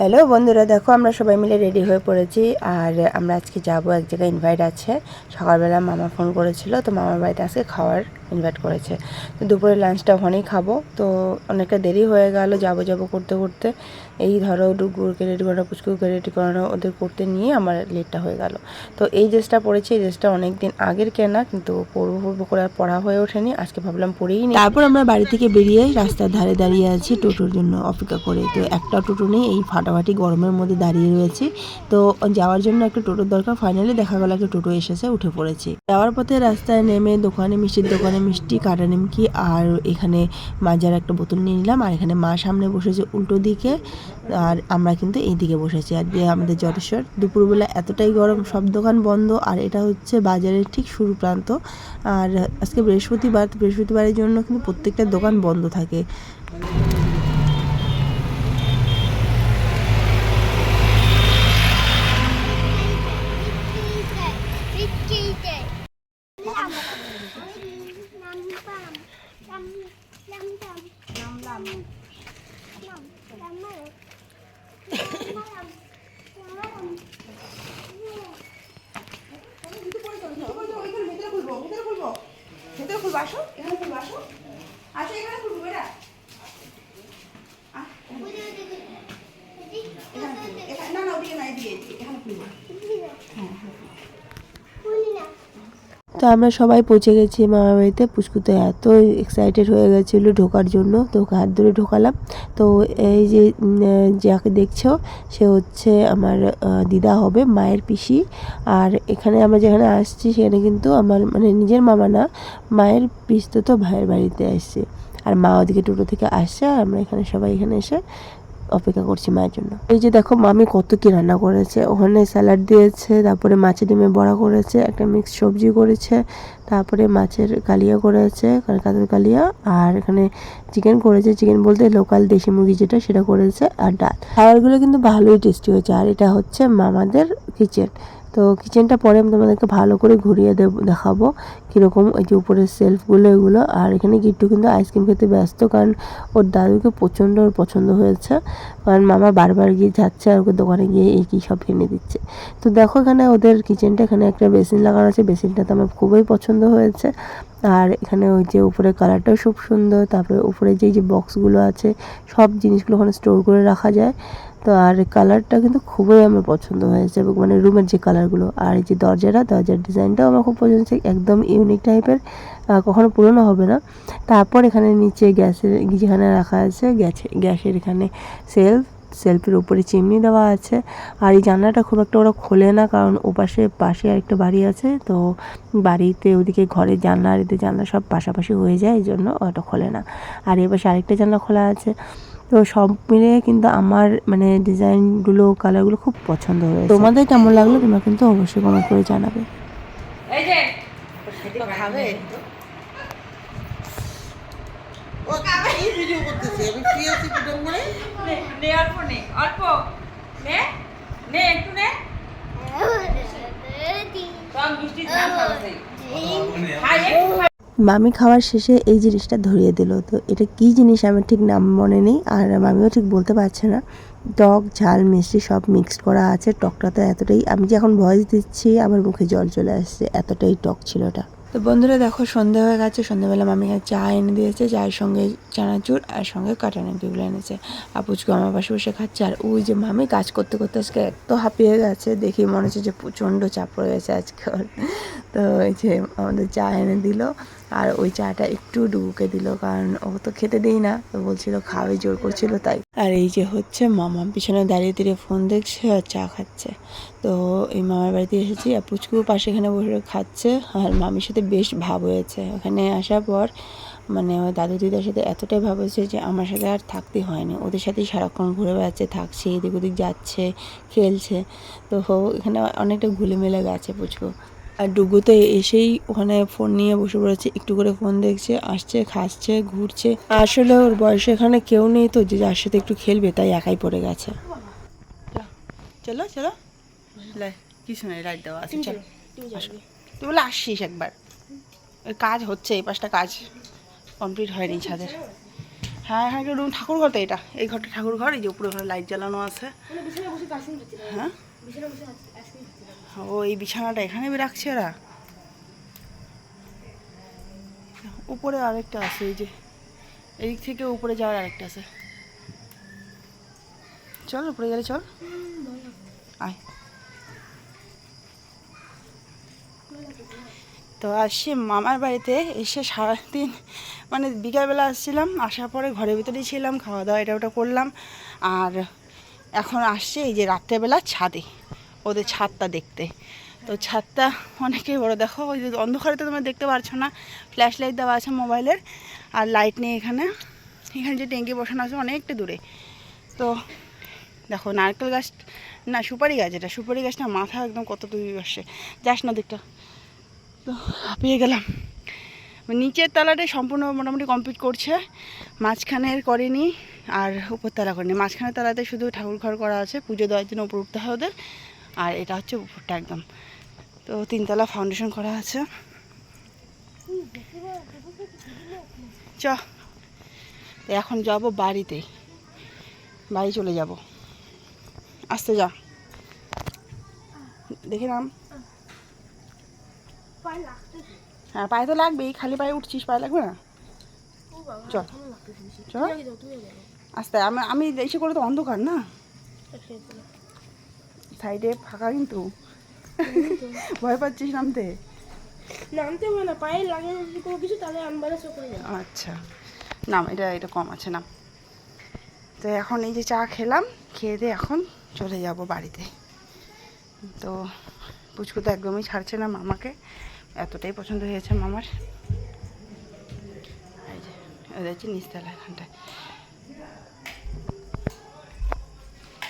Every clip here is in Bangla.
হ্যালো বন্ধুরা, দেখো, আমরা সবাই মিলে রেডি হয়ে পড়েছি। আর আমরা আজকে যাব, এক জায়গায় ইনভাইট আছে। সকালবেলা মামা ফোন করেছিল, তো মামার বাড়িতে আজকে খাওয়ার ইনভাইট করেছে। তো দুপুরে লাঞ্চটা ওখানেই খাব। তো অনেকটা দেরি হয়ে গেল যাব যাব করতে করতে। এই ধরো ডুগুরকে রেডি করানো পুচকুকে রেডি করানো ওদের করতে নিয়ে আমার লেটটা হয়ে গেল। তো এই ড্রেসটা পরেছি, এই ড্রেসটা অনেক দিন আগের কেনা, কিন্তু পরবো পরবো করে আর পড়া হয়ে ওঠেনি। আজকে ভাবলাম পরেই নি। তারপর আমরা বাড়ি থেকে বেরিয়ে রাস্তার ধারে দাঁড়িয়ে আছি টোটোর জন্য অপেক্ষা করে। তো একটা টোটো নেই, এই ফাটাফাটি গরমের মধ্যে দাঁড়িয়ে রয়েছি। তো যাওয়ার জন্য একটা টোটোর দরকার। ফাইনালি দেখা গেল একটা টোটো এসেছে, উঠে পড়েছি। যাওয়ার পথে রাস্তায় নেমে দোকানে, মিষ্টির দোকানে মিষ্টি কাটা নিমকি আর এখানে মাজার একটা বোতল নিয়ে নিলাম, আর এখানে মা সামনে বসেছে উল্টো দিকে, আর আমরা কিন্তু এই দিকে বসেছি। আর যে আমাদের জটেশ্বর। দুপুরবেলা এতটাই গরম, সব দোকান বন্ধ, আর এটা হচ্ছে বাজারের ঠিক শুরু প্রান্ত। আর আজকে বৃহস্পতিবার বৃহস্পতিবারের জন্য কিন্তু প্রত্যেকটা দোকান বন্ধ থাকে। ভেতরে খুলবো আসো এখানে খুলবো আসো আসো এখানে খুলবো বেটা আহ, এখানে খুলবো এখানে না না ওদিকে না এদিকে এদিকে এখানে খুলবো তো আমরা সবাই পৌঁছে গেছি মামার বাড়িতে। পুচকু তো এত এক্সাইটেড হয়ে গেছিল ঢোকার জন্য, তো ওকে হাত ধরে ঢোকালাম। তো এই যে যাকে দেখছ, সে হচ্ছে আমার দিদা হবে, মায়ের পিসি। আর এখানে আমরা যেখানে আসছি, সেখানে কিন্তু আমার মানে নিজের মামা না, মায়ের পিস্তো তো ভাইয়ের বাড়িতে আসছে। আর মা ওদিকে টোটো থেকে আসছে, আর আমরা এখানে সবাই এখানে এসে অপেক্ষা করছি মায়ের জন্য। এই যে দেখো মামি কত কি রান্না করেছে। ওখানে স্যালাড দিয়েছে, তারপরে মাছের ডিমে বড়া করেছে, একটা মিক্স সবজি করেছে, তারপরে মাছের কালিয়া করেছে কাতর কালিয়া, আর এখানে চিকেন করেছে। চিকেন বলতে লোকাল দেশি মুরগি যেটা, সেটা করেছে, আর ডাল। খাবারগুলো কিন্তু ভালোই টেস্টি হয়েছে। আর এটা হচ্ছে মামাদের কিচেন তো কিচেনটা পরে আমি তোমাদেরকে ভালো করে ঘুরিয়ে দেব, দেখাবো কীরকম ওই যে উপরের সেলফগুলো এগুলো। আর এখানে গিট্টু কিন্তু আইসক্রিম খেতে ব্যস্ত কারণ ওর দাদুকে প্রচণ্ড ওর পছন্দ হয়েছে। কারণ মামা বারবার গিয়ে যাচ্ছে আর ওকে দোকানে গিয়ে এই কী সব কিনে দিচ্ছে। তো দেখো এখানে ওদের কিচেনটা এখানে একটা বেসিন লাগানো আছে। বেসিনটা তো আমার খুবই পছন্দ হয়েছে। আর এখানে ওই যে উপরে কালারটাও খুব সুন্দর। তারপরে উপরে যে যে বক্সগুলো আছে, সব জিনিসগুলো ওখানে স্টোর করে রাখা যায়। তো আর কালারটা কিন্তু খুবই আমার পছন্দ হয়েছে এবং মানে রুমের যে কালারগুলো আর এই যে দরজাটা, দরজার ডিজাইনটাও আমার খুব পছন্দ হয়েছে, একদম ইউনিক টাইপের কখনো পুরনো হবে না। তারপর এখানে নিচে গ্যাসের, যেখানে রাখা আছে গ্যাসে গ্যাসের এখানে সেলফ সেলফের উপরে চিমনি দেওয়া আছে। আর এই জানলাটা খুব একটা ওরা খোলে না, কারণ ওপাশে, পাশে আরেকটা বাড়ি আছে, তো বাড়িতে ওদিকে ঘরের জানলা, আর এদের জানলা সব পাশাপাশি হয়ে যায়, এই জন্য ওটা খোলে না। আর এ পাশে আরেকটা জানলা খোলা আছে। তো সব মিলে কিন্তু আমার মানে ডিজাইনগুলো কালারগুলো খুব পছন্দ হয়েছে। তোমাদের কেমন লাগল তোমরা কিন্তু অবশ্যই কমেন্ট করে জানাবে। এই যে! খাবে? ও কি ভিডিও করতেছে আমি ফ্রি আছি কুটুম করে নে নে অল্প নে অল্প। নে নে একটু নে। সব মিষ্টি ঝাল খাই একটু খাই। মামি খাওয়ার শেষে এই জিনিসটা ধরিয়ে দিল। তো এটা কি জিনিস আমার ঠিক নাম মনে নেই আর মামিও ঠিক বলতে পারছে না। টক, ঝাল, মিষ্টি সব মিক্সড করা আছে। টকটা তো এতটাই, আমি যে এখন ভয়েস দিচ্ছি, আমার মুখে জল চলে আসছে। এতটাই টক ছিল ওটা। তো বন্ধুরা দেখো, সন্ধে হয়ে গেছে। সন্ধ্যেবেলা মামি চা এনে দিয়েছে। চায়ের সঙ্গে চানাচুর আর সঙ্গে কাটা নিমকিগুলো এনেছে। আপুচকে আমার পাশে বসে খাচ্ছে। আর ওই যে মামি কাজ করতে করতে আজকে এত হাঁপিয়ে গেছে। দেখি মনে হচ্ছে যে প্রচণ্ড চাপ পড়ে গেছে আজকে। তো এই যে আমাদের চা এনে দিল, আর ওই চাটা একটু ডুবুকে দিল, কারণ ও তো খেতে দেই না। তো বলছিল খাওয়াই জোর করছিল, তাই। আর এই যে হচ্ছে, মামা পিছনে দাঁড়িয়ে দাঁড়িয়ে ফোন দেখছে আর চা খাচ্ছে। তো এই মামার বাড়িতে এসেছি, আর পুচকু পাশে এখানে বসে খাচ্ছে, আর মামির সাথে বেশ ভাব হয়েছে। ওখানে আসার পর মানে আমার দাদু দিদার সাথে এতটাই ভাব হয়েছে যে আমার সাথে আর থাকতে হয়নি। ওদের সাথেই সারাক্ষণ ঘুরে বেড়াচ্ছে, থাকছে, এদিক ওদিক যাচ্ছে, খেলছে। তো এখানে অনেকটা ঘুলে মেলে গেছে পুচকু। আর ডুগু তো এসেই ওখানে ফোন নিয়ে বসে পড়েছে একটু করে ফোন দেখছে আসছে খাচ্ছে ঘুরছে। আসলে ওর বয়সে এখানে কেউ নেই তো যে যার সাথে একটু খেলবে তাই একাই পড়ে গেছে। চলো চলো। লে কি শোনে রাইট দেওয়া আছে চলো। আসো। তুই বলে আসছিস একবার। কাজ হচ্ছে এই পাশটা কাজ কমপ্লিট হয়নি ছাদের। হ্যাঁ হ্যাঁ রুম ঠাকুর ঘর তো এটা। এই ঘরটা ঠাকুর ঘর এই যে উপরে ঘরে লাইট জ্বালানো আছে। মানে হ্যাঁ? ও, এই বিছানাটা এখানে রাখছে ওরা? উপরে আরেকটা আছে, এই যে। এদিক থেকে উপরে যাওয়ার আরেকটা আছে। চল, উপরে গেলে চল। আয়। তো আসছি মামার বাড়িতে, এসে সারাদিন মানে বিকালবেলা আসছিলাম, আসার পরে ঘরের ভিতরেই ছিলাম, খাওয়া দাওয়া এটা ওটা করলাম। আর এখন আসছে এই যে রাত্রেবেলা ছাদে। ওদের ছাদটা দেখতে। তো ছাদটা অনেকেই বড় দেখো, ওই যে অন্ধকারে তো তোমরা দেখতে পারছ না। ফ্ল্যাশ লাইট দেওয়া আছে মোবাইলের আর লাইট নেই এখানে। এখানে যে ট্যাঙ্কি বসানো আছে অনেকটা দূরে। তো দেখো, নারকেল গাছ, না, সুপারি গাছ এটা। সুপারি গাছটা মাথা একদম কত দূরে আসছে। যাস না দিকটা। তো হাঁপিয়ে গেলাম। নিচের তালাটাই সম্পূর্ণ মোটামুটি কমপ্লিট করছে। মাঝখানের করেনি আর উপর তলা করেনি। মাঝখানের তালাতে শুধু ঠাকুর ঘর করা আছে। পুজো দেওয়ার জন্য উপর উঠতে হয় ওদের। আর এটা হচ্ছে উপরটা একদম তো তিনতলা ফাউন্ডেশন করা আছে চ এখন যাব বাড়িতে বাড়ি চলে যাব আসতে যা দেখে নাম হ্যাঁ পায়ে তো লাগবেই, খালি পায়ে উঠছিস, পায়ে লাগবে না চল। চল। আস্তে, আমি আমি এসে করে তো অন্ধকার না। সাইডে ফাঁকা কিন্তু। ভয় পাচ্ছিস নামতে? নামতে হবে না পায়ে লাগে যদি কোনো কিছু তাহলে যাও আচ্ছা। নাম এটা এটা কম আছে না তো এখন এই যে চা খেলাম খেয়ে দিয়ে এখন চলে যাব বাড়িতে। তো পুচকু তো একদমই ছাড়ছে না মামাকে এতটাই পছন্দ হয়েছে মামার। নিচতলা এখানটায়।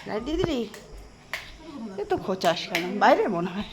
লাইট দিয়ে দিলি? এ তো খোঁচাস কেন বাইরে মনে হয়।